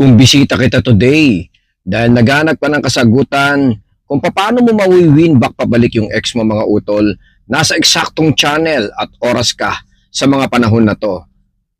Kung bisita kita today, dahil naghanap ka ng kasagutan kung paano mo mawi-win back pabalik yung ex mo mga utol, nasa eksaktong channel at oras ka sa mga panahon na to.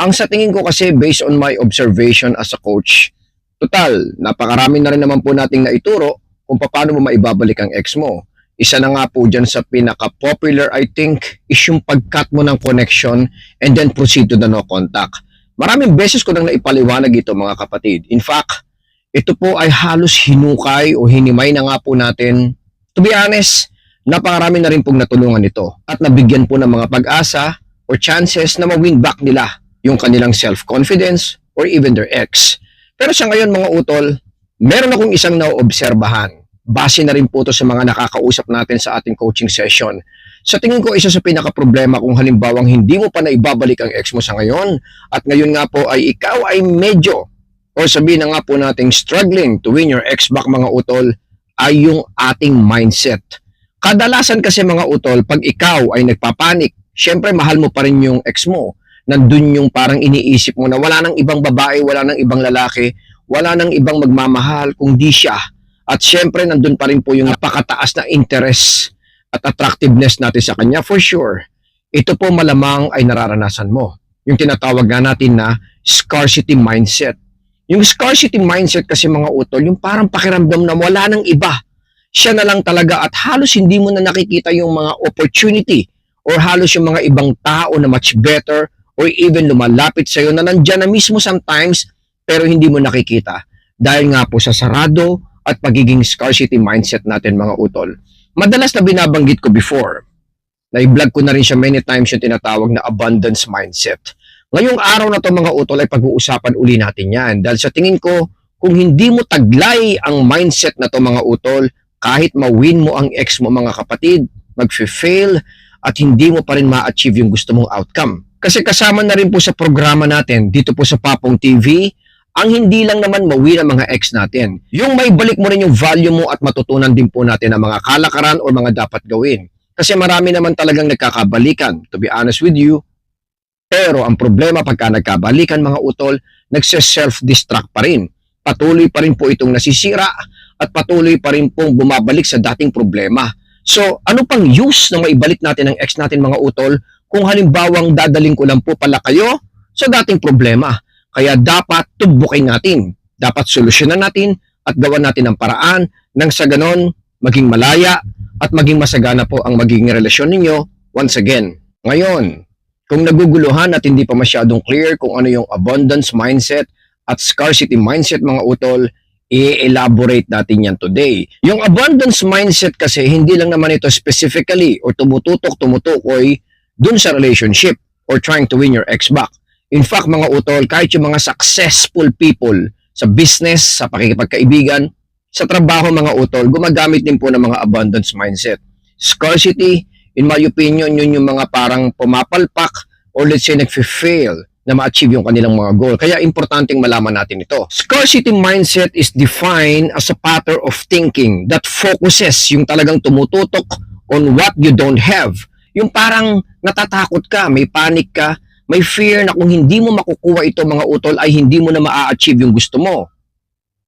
Ang sa tingin ko kasi based on my observation as a coach, total, napakarami na rin naman po nating naituro kung paano mo maibabalik ang ex mo. Isa na nga po dyan sa pinaka-popular I think is yung pag-cut mo ng connection and then proceed to the no contact. Maraming beses ko nang naipaliwanag ito mga kapatid. In fact, ito po ay halos hinukay o hinimay na nga po natin. To be honest, napakarami na rin pong natulungan nito at nabigyan po ng mga pag-asa or chances na ma-win back nila yung kanilang self-confidence or even their ex. Pero sa ngayon mga utol, meron akong isang naoobserbahan. Base na rin po ito sa mga nakakausap natin sa ating coaching session. Sa tingin ko, isa sa pinaka-problema kung halimbawang hindi mo pa na ibabalik ang ex mo sa ngayon at ngayon nga po ay ikaw ay medyo or sabihin na nga po nating struggling to win your ex back mga utol ay yung ating mindset. Kadalasan kasi mga utol, pag ikaw ay nagpapanik, syempre mahal mo pa rin yung ex mo. Nandun yung parang iniisip mo na wala nang ibang babae, wala nang ibang lalaki, wala nang ibang magmamahal kung di siya. At syempre nandun pa rin po yung napakataas na interest at attractiveness natin sa kanya for sure. Ito po malamang ay nararanasan mo. Yung tinatawag nga natin na scarcity mindset. Yung scarcity mindset kasi mga utol, yung parang pakiramdam na wala nang iba. Siya na lang talaga at halos hindi mo na nakikita yung mga opportunity or halos yung mga ibang tao na much better or even lumalapit sa'yo na nandyan na mismo sometimes pero hindi mo nakikita. Dahil nga po sa sarado at pagiging scarcity mindset natin mga utol. Madalas na binabanggit ko before, na i-vlog ko na rin siya many times yung tinatawag na abundance mindset. Ngayong araw na to mga utol ay pag-uusapan uli natin yan. Dahil sa tingin ko, kung hindi mo taglay ang mindset na to mga utol, kahit ma-win mo ang ex mo mga kapatid, mag-fail at hindi mo pa rin ma-achieve yung gusto mong outcome. Kasi kasama na rin po sa programa natin dito po sa Papong TV, ang hindi lang naman mawin ang mga ex natin. Yung may balik mo rin yung value mo at matutunan din po natin ang mga kalakaran o mga dapat gawin. Kasi marami naman talagang nagkakabalikan, to be honest with you. Pero ang problema pagka nagkabalikan mga utol, nagse-self-destruct pa rin. Patuloy pa rin po itong nasisira at patuloy pa rin pong bumabalik sa dating problema. So, ano pang use na maibalik natin ang ex natin mga utol kung halimbawang dadaling ko lang po pala kayo sa dating problema? Kaya dapat tubukin natin, dapat solusyonan natin at gawan natin ang paraan nang sa ganon maging malaya at maging masagana po ang magiging relasyon ninyo once again. Ngayon, kung naguguluhan at hindi pa masyadong clear kung ano yung abundance mindset at scarcity mindset mga utol, i-elaborate natin yan today. Yung abundance mindset kasi hindi lang naman ito specifically or tumututok tumutukoy dun sa relationship or trying to win your ex back. In fact, mga utol, kahit yung mga successful people sa business, sa pakikipagkaibigan, sa trabaho mga utol, gumagamit din po ng mga abundance mindset. Scarcity, in my opinion, yun yung mga parang pumapalpak or let's say nag-fail na ma-achieve yung kanilang mga goal. Kaya importanteng malaman natin ito. Scarcity mindset is defined as a pattern of thinking that focuses yung talagang tumututok on what you don't have. Yung parang natatakot ka, may panic ka, may fear na kung hindi mo makukuha ito mga utol ay hindi mo na ma-achieve yung gusto mo.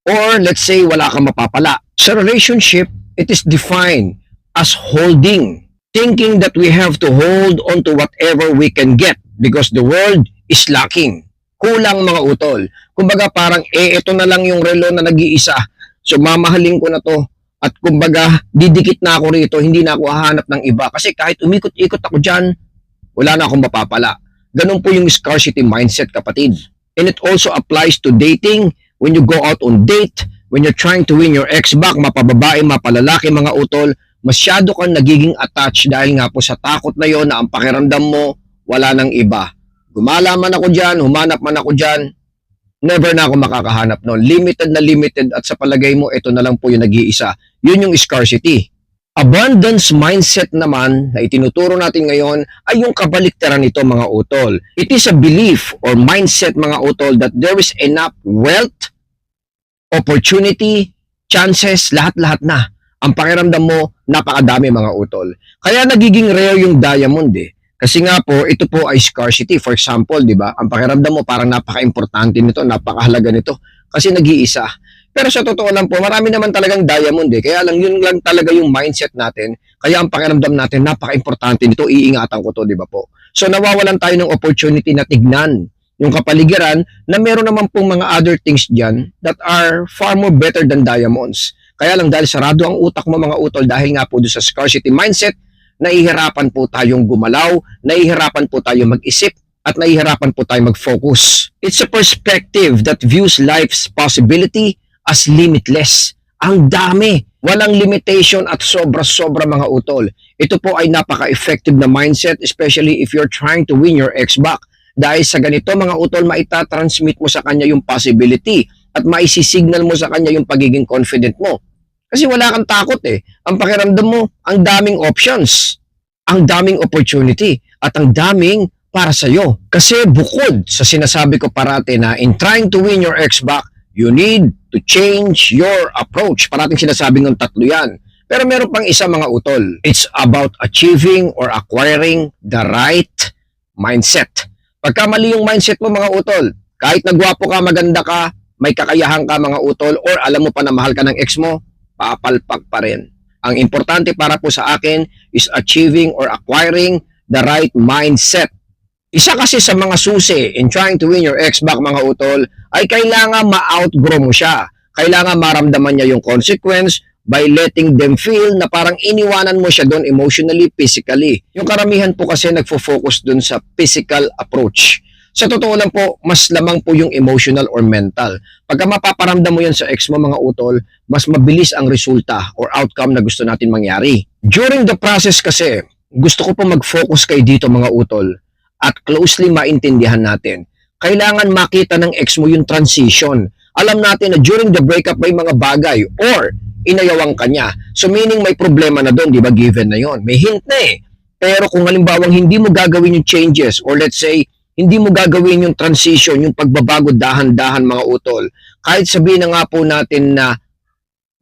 Or let's say wala kang mapapala. Sa relationship, it is defined as holding. Thinking that we have to hold on to whatever we can get because the world is lacking. Kulang mga utol. Kumbaga parang, eh, ito na lang yung relo na nag-iisa. So, mamahalin ko na to. At kumbaga, didikit na ako rito, hindi na ako hahanap ng iba. Kasi kahit umikot-ikot ako dyan, wala na akong mapapala. Ganun po yung scarcity mindset, kapatid. And it also applies to dating. When you go out on date, when you're trying to win your ex back, mapababae, mapalalaki, mga utol, masyado kang nagiging attached dahil nga po sa takot na yon na ang pakiramdam mo, wala nang iba. Gumala man ako dyan, humanap man ako dyan, never na ako makakahanap no. Limited na limited at sa palagay mo, ito na lang po yung nag-iisa. Yun yung scarcity. Abundance mindset naman na itinuturo natin ngayon ay yung kabaliktaran nito mga utol. It is a belief or mindset mga utol that there is enough wealth, opportunity, chances, lahat-lahat na. Ang pakiramdam mo, napakadami mga utol. Kaya nagiging rare yung diamond eh. Kasi nga po, ito po ay scarcity. For example, di ba? Ang pakiramdam mo parang napaka-importante nito, napakahalaga nito. kasi nag-iisa. Pero sa totoo lang po, marami naman talagang diamond eh. Kaya lang yun lang talaga yung mindset natin. Kaya ang pakiramdam natin, napaka-importante nito, iingatan ko to, di ba po? So nawawalan tayo ng opportunity na tignan yung kapaligiran na meron naman pong mga other things dyan that are far more better than diamonds. Kaya lang dahil sarado ang utak mo mga utol dahil nga po doon sa scarcity mindset, nahihirapan po tayong gumalaw, nahihirapan po tayo mag-isip, at nahihirapan po tayo mag-focus. It's a perspective that views life's possibility as limitless. Ang dami. Walang limitation at sobra-sobra mga utol. Ito po ay napaka-effective na mindset especially if you're trying to win your ex back. Dahil sa ganito mga utol, maitatransmit mo sa kanya yung possibility at maisisignal mo sa kanya yung pagiging confident mo. Kasi wala kang takot eh. Ang pakiramdam mo, ang daming options, ang daming opportunity, at ang daming para sa'yo. Kasi bukod sa sinasabi ko parati na in trying to win your ex back, you need to change your approach. Parating sinasabi ng tatlo yan. Pero meron pang isa mga utol. It's about achieving or acquiring the right mindset. Pagka mali yung mindset mo mga utol, kahit nagwapo ka, maganda ka, may kakayahan ka mga utol, or alam mo pa na mahal ka ng ex mo, papalpak pa rin. Ang importante para po sa akin is achieving or acquiring the right mindset. Isa kasi sa mga susi in trying to win your ex back mga utol ay kailangan ma-outgrow mo siya. Kailangan maramdaman niya yung consequence by letting them feel na parang iniwanan mo siya doon emotionally, physically. Yung karamihan po kasi nagfo-focus doon sa physical approach. Sa totoo lang po, mas lamang po yung emotional or mental. Pagka mapaparamdam mo yan sa ex mo mga utol, mas mabilis ang resulta or outcome na gusto natin mangyari. During the process kasi, gusto ko po mag-focus kayo dito mga utol at closely maintindihan natin. Kailangan makita ng ex mo yung transition. Alam natin na during the breakup may mga bagay or inayawang kanya. So meaning may problema na doon, di ba? Given na yon. May hint na eh. Pero kung halimbawang hindi mo gagawin yung changes or let's say, hindi mo gagawin yung transition, yung pagbabago dahan-dahan mga utol, kahit sabihin na nga po natin na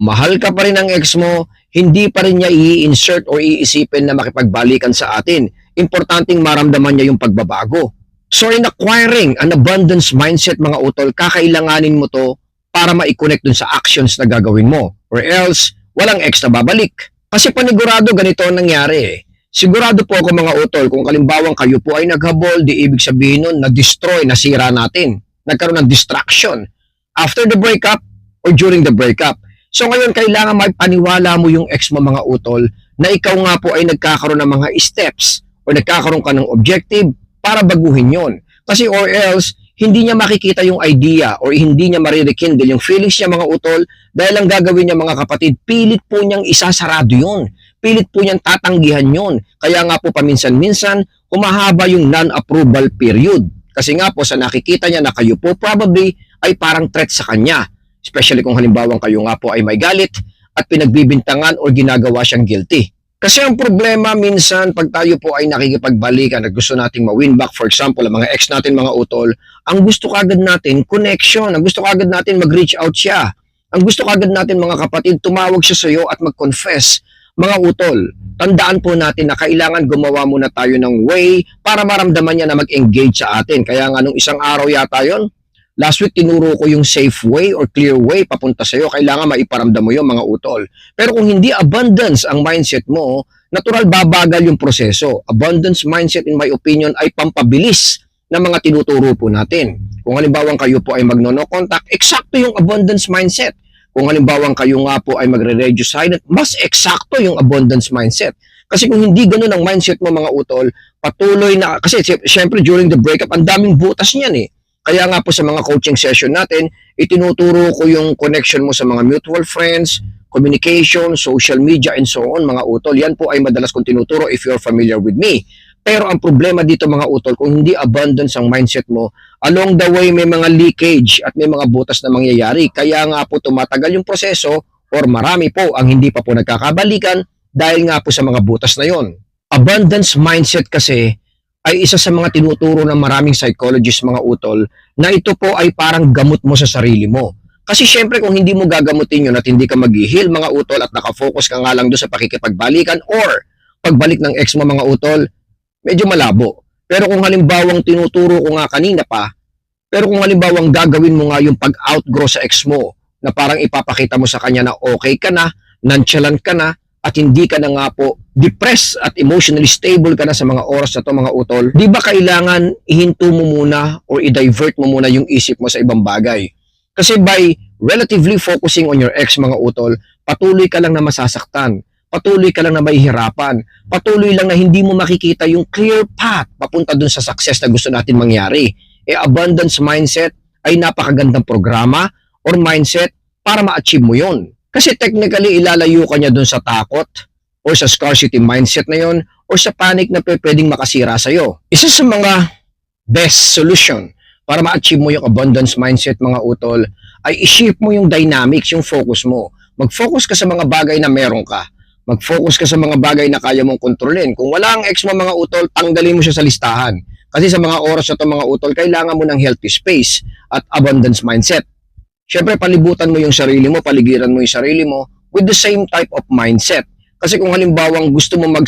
mahal ka pa rin ng ex mo, hindi pa rin niya i-insert o iisipin na makipagbalikan sa atin. Importanteng maramdaman niya yung pagbabago. So in acquiring an abundance mindset mga utol, kakailanganin mo to para ma-connect dun sa actions na gagawin mo. Or else, walang ex na babalik. Kasi panigurado ganito ang nangyari eh. Sigurado po ako mga utol, kung kalimbawang kayo po ay naghabol, di ibig sabihin nun, na-destroy, nasira natin. Nagkaroon ng distraction. After the breakup or during the breakup. So ngayon, kailangan magpaniwala mo yung ex mo mga utol na ikaw nga po ay nagkakaroon ng mga steps or nagkakaroon ka ng objective para baguhin yon. Kasi or else, hindi niya makikita yung idea or hindi niya marirekindle yung feelings niya mga utol dahil ang gagawin niya mga kapatid, pilit po niyang isasarado yun. Pilit po niyang tatanggihan yun. Kaya nga po paminsan-minsan, humahaba yung non-approval period. Kasi nga po sa nakikita niya na kayo po probably ay parang threat sa kanya. Especially kung halimbawang kayo nga po ay may galit at pinagbibintangan o ginagawa siyang guilty. Kasi ang problema minsan pag tayo po ay nakikipagbalikan at gusto nating ma-win back, for example, ang mga ex natin mga utol, ang gusto kagad natin, connection. Ang gusto kagad natin mag-reach out siya. Ang gusto kagad natin mga kapatid, tumawag siya sa iyo at mag-confess. Mga utol, tandaan po natin na kailangan gumawa muna tayo ng way para maramdaman niya na mag-engage sa atin. Kaya nga nung isang araw yata yon, last week tinuro ko yung safe way or clear way papunta sa iyo. Kailangan maiparamdam mo yung mga utol. Pero kung hindi abundance ang mindset mo, natural babagal yung proseso. Abundance mindset in my opinion ay pampabilis ng mga tinuturo po natin. Kung halimbawang kayo po ay magno-no contact, eksakto yung abundance mindset. Kung halimbawang kayo nga po ay magre-reduce silent, mas eksakto yung abundance mindset. Kasi kung hindi ganun ang mindset mo mga utol, patuloy na, kasi sy- syempre during the breakup, ang daming butas niyan eh. Kaya nga po sa mga coaching session natin, itinuturo ko yung connection mo sa mga mutual friends, communication, social media, and so on, mga utol. Yan po ay madalas kong tinuturo if you're familiar with me. Pero ang problema dito mga utol, kung hindi abundance ang mindset mo, along the way may mga leakage at may mga butas na mangyayari. Kaya nga po tumatagal yung proseso or marami po ang hindi pa po nagkakabalikan dahil nga po sa mga butas na yon. Abundance mindset kasi ay isa sa mga tinuturo ng maraming psychologists mga utol na ito po ay parang gamot mo sa sarili mo. Kasi syempre kung hindi mo gagamutin yun at hindi ka mag-heal mga utol at nakafocus ka nga lang doon sa pakikipagbalikan or pagbalik ng ex mo mga utol, medyo malabo. Pero kung halimbawang tinuturo ko nga kanina pa, Pero kung halimbawa ang gagawin mo nga yung pag-outgrow sa ex mo, na parang ipapakita mo sa kanya na okay ka na, nonchalant ka na, at hindi ka na nga po depressed at emotionally stable ka na sa mga oras na to mga utol, di ba kailangan ihinto mo muna or i-divert mo muna yung isip mo sa ibang bagay? Kasi by relatively focusing on your ex mga utol, patuloy ka lang na masasaktan, patuloy ka lang na mahihirapan, patuloy lang na hindi mo makikita yung clear path papunta dun sa success na gusto natin mangyari. E abundance mindset ay napakagandang programa or mindset para ma-achieve mo yon. Kasi technically, ilalayo ka niya dun sa takot or sa scarcity mindset na yon or sa panic na pwedeng makasira sa'yo. Isa sa mga best solution para ma-achieve mo yung abundance mindset mga utol ay i-shift mo yung dynamics, yung focus mo. Mag-focus ka sa mga bagay na meron ka. Mag-focus ka sa mga bagay na kaya mong kontrolin. Kung wala ang ex mo mga utol, tanggalin mo siya sa listahan. Kasi sa mga oras na to mga utol, kailangan mo ng healthy space at abundance mindset. Siyempre, palibutan mo yung sarili mo, paligiran mo yung sarili mo with the same type of mindset. Kasi kung halimbawang gusto mo mag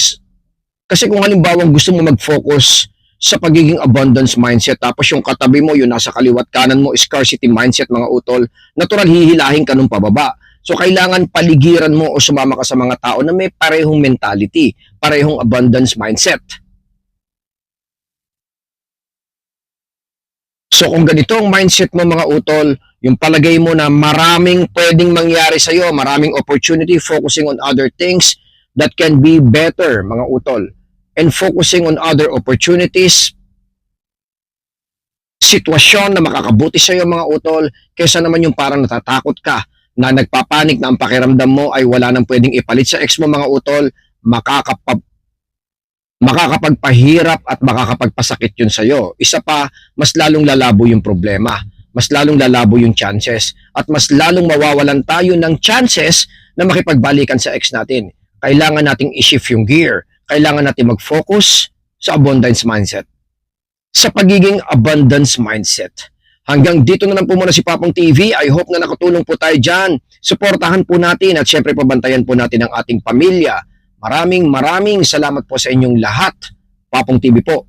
kasi kung halimbawang gusto mo mag-focus sa pagiging abundance mindset tapos yung katabi mo, yung nasa kaliwat kanan mo, scarcity mindset mga utol, natural hihilahin ka nung pababa. So kailangan paligiran mo o sumama ka sa mga tao na may parehong mentality, parehong abundance mindset. So kung ganito ang mindset mo mga utol, yung palagay mo na maraming pwedeng mangyari sa'yo, maraming opportunity, focusing on other things that can be better mga utol. And focusing on other opportunities, sitwasyon na makakabuti sa'yo mga utol, kaysa naman yung parang natatakot ka na nagpapanik na ang pakiramdam mo ay wala nang pwedeng ipalit sa ex mo mga utol, makakapag makakapagpahirap at makakapagpasakit yun sa'yo. Isa pa, mas lalong lalabo yung problema. Mas lalong lalabo yung chances. At mas lalong mawawalan tayo ng chances na makipagbalikan sa ex natin. Kailangan nating i-shift yung gear. Kailangan natin mag-focus sa abundance mindset. Sa pagiging abundance mindset. Hanggang dito na lang po muna si Papong TV. I hope na nakatulong po tayo dyan. Suportahan po natin at syempre pabantayan po natin ang ating pamilya. Maraming maraming salamat po sa inyong lahat. Papong TV po.